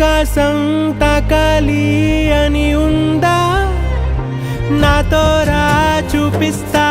అవకాశం తాకాలి అని ఉందా? నాతో రా చూపిస్తా